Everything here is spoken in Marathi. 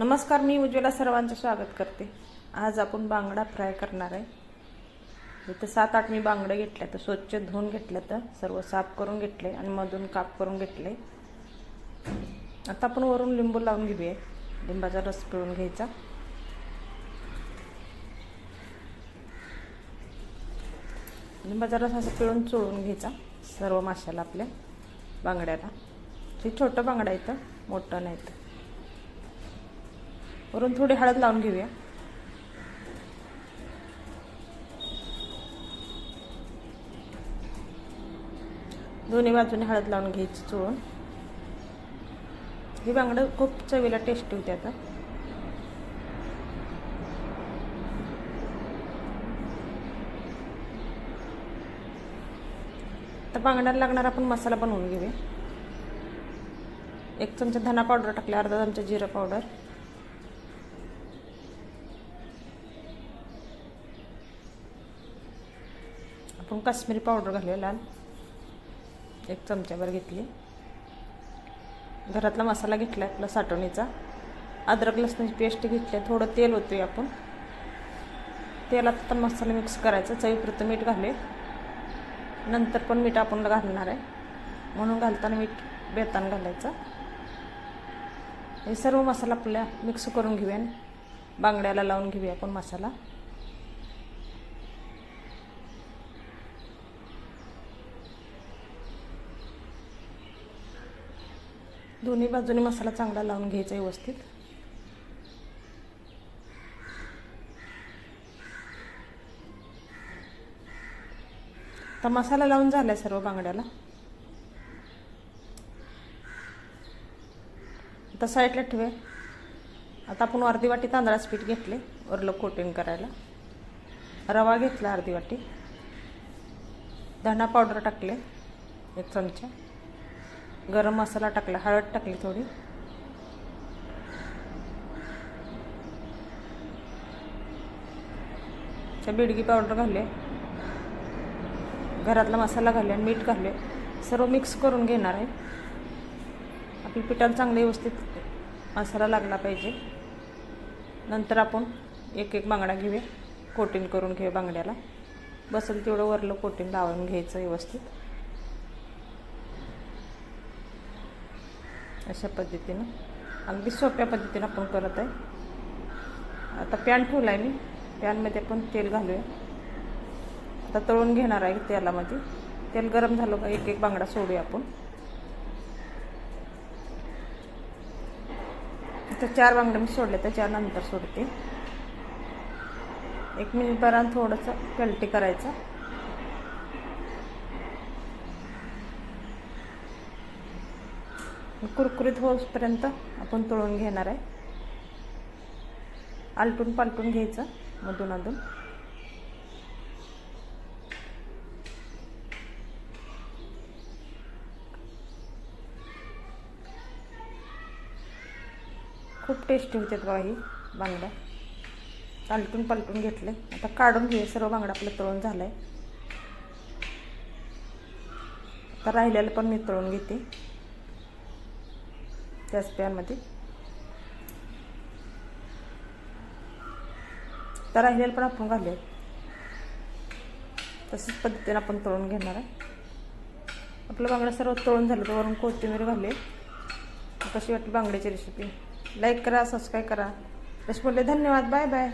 नमस्कार मी उज्ज्वला सर्वांचं स्वागत करते. आज आपण बांगडा फ्राय करणार आहे. इथं सात आठ मी बांगडे घेतले तर स्वच्छ धुवून घेतलं तर सर्व साफ करून घेतले आणि मधून काप करून घेतले. आता आपण वरून लिंबू लावून घेऊया. लिंबाचा रस पिळून घ्यायचा. लिंबाचा रस असं पिळून चोळून घ्यायचा सर्व माशाला आपल्या बांगड्याला. हे छोटं बांगडा येतं मोठं नाही तर वरून थोडी हळद लावून घेऊया. दोन्ही बाजूने हळद लावून घ्यायची चोळून. ही बांगडं खूप चवीला टेस्टी होते आता. तर बांगड्याला लागणार आपण मसाला बनवून घेऊया. एक चमचा धना पावडर टाकले अर्धा चमचा जिरा पावडर. आपण काश्मीरी पावडर घालूया लाल. एक चमच्याभर घेतली. घरातला मसाला घेतला आहे आपला साठवणीचा. अद्रक लसणाची पेस्ट घेतली. आहे थोडं तेल होतोय आपण. तेलात पण मसाला मिक्स करायचा. चवीपुरतं मीठ घालूया. नंतर पण मीठ आपण घालणार आहे. म्हणून घालताना मीठ बेतान घालायचं. हे सर्व मसाला आपल्या मिक्स करून घेऊया. बांगड्याला लावून घेऊया आपण मसाला. दोन्ही बाजूने मसाला चांगला लावून घ्यायचा व्यवस्थित. तर मसाला लावून झालाय सर्व बांगड्याला. आता साईडला ठेवे आता आपण अर्धी वाटी तांदळाचं पीठ घेतले वरलं कोटिंग करायला. रवा घेतला अर्धी वाटी. धणा पावडर टाकले एक चमचा. गरम मसाला टाकला हळद टाकली थोडी. बिडगी पावडर घालले. घरातला मसाला घालले आणि मीठ घालले. सर्व मिक्स करून घेणार आहे. आपल्या पिठाला चांगले व्यवस्थित मसाला लागला पाहिजे. नंतर आपण एक एक बांगडा घेऊया. कोटिंग करून घेऊया बांगड्याला. बसेल तेवढं वरलं कोटिंग लावून घ्यायचं व्यवस्थित. अशा पद्धतीनं. अगदी सोप्या पद्धतीनं आपण करत आहे. आता पॅन ठेवला आहे मी. पॅनमध्ये आपण तेल घालूया. आता तळून घेणार आहे तेलामध्ये. तेल गरम झालं का एक एक बांगडा सोडूया आपण. आता चार बांगडे मी सोडले तर चार नंतर सोडते. एक मिनिटपर्यंत थोडंसं कलटी करायचं. कुरकुरीत होईपर्यंत आपण तळून घेणार आहे. आलटून पालटून घ्यायचं मधून अधून. खूप टेस्टी होते बघा ही बांगड्या. आलटून पालटून घेतले. आता काढून घे सर्व बांगडा आपलं तळून झालं आहे आता राहिलेलं पण मी तळून घेते. त्याच पॅनमध्ये तर राहिलेलं पण आपण घालूया. तसंच पद्धतीने आपण तळून घेणार आहे. आपलं बांगडा सर्व तळून झालं तर वरून कोथिंबीर घालले कशी वाटली बांगड्याची रेसिपी लाईक करा सबस्क्राईब करा. तशी बोलले धन्यवाद. Bye bye